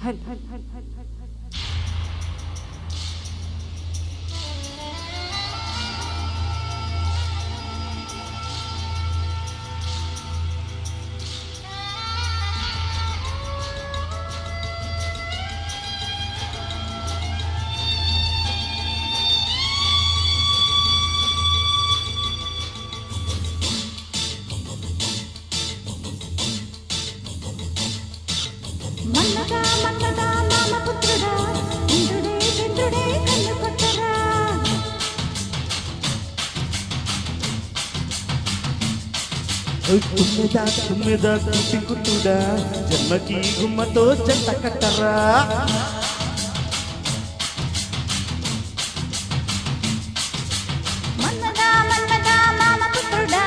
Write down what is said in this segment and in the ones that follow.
はいはいはいはい真ん中。తుమ్మెదా తుమ్మెదా తుటి కుట్టుడా జన్మకి గుమ్మతో జంట కట్టరా మన్నగా మన్నగా మామ తుమ్మెదా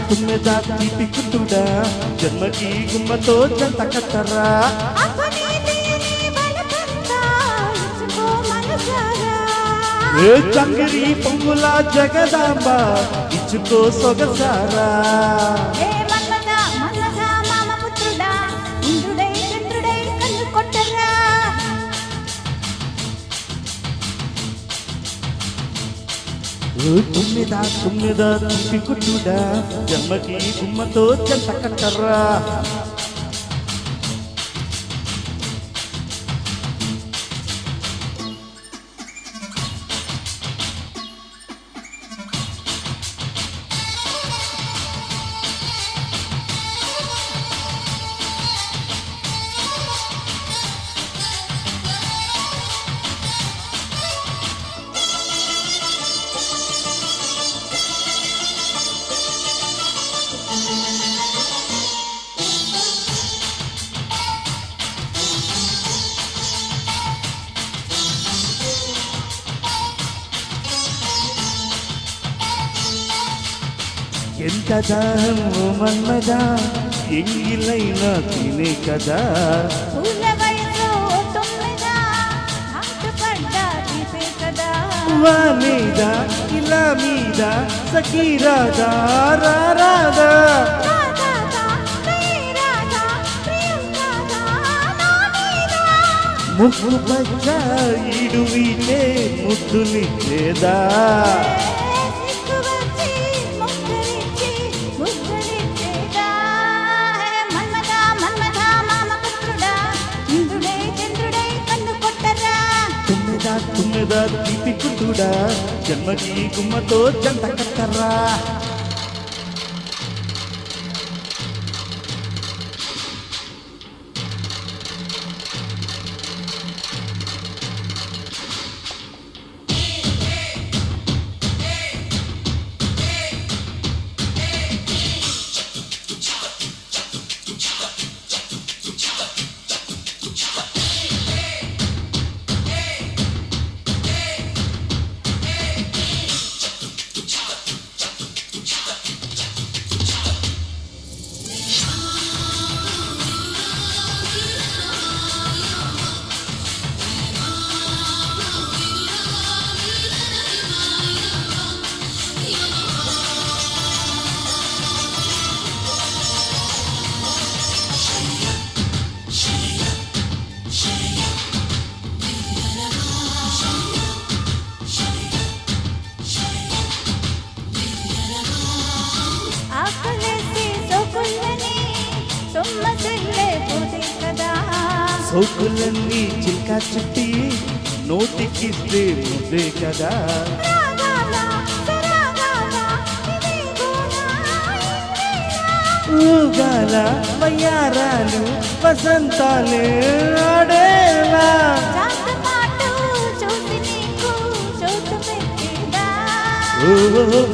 తుమ్మెదా తుటి కుట్టుడా జన్మకి గుమ్మతో జంట కట్టరా ఏ చంగిరి పొంగుల జగదాంబ ఇచ్చుకో సొగసారా. తుమ్మెదా తుమ్మెదా తుటి కుట్టుడా జన్మకి గుమ్మతో జంట కట్టరా. ఎంత దాహము మన్మదా ఎంగిలైనా తినే కదా. వా మీద ఇలా మీద రాదా రాధా రాధా. పచ్చ ఈడు వీటే ముద్దులిచ్చేదా తుమ్మెదా తుమ్మెదా తీపి కుట్టుడా జన్మకి గుమ్మతో జంట కట్టరా? సోకులన్నీ చిల్కా చుట్టి నోటికిస్తే ముద్దే కదా. ఊగాల వయ్యారాలు వసంతాలే ఆడేలా. చాట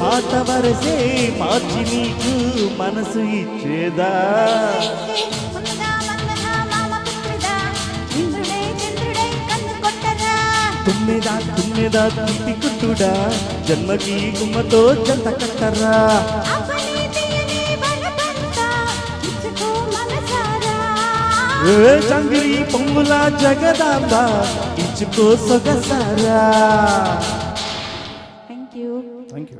మాట వరసే మార్చి నీకు మనసు ఇచ్చేదా. తుమ్మెదా తుమ్మెదా తిప్పి కుట్టుడా. జన్మకి గుమ్మతో జంట కట్టరా. అపని తీయని బలపంతా ఇచ్చుకో మనసారా ఏ చంగిరి పొంగుల జగదాంబ ఇచ్చుకో సొగసారా. Thank you thank you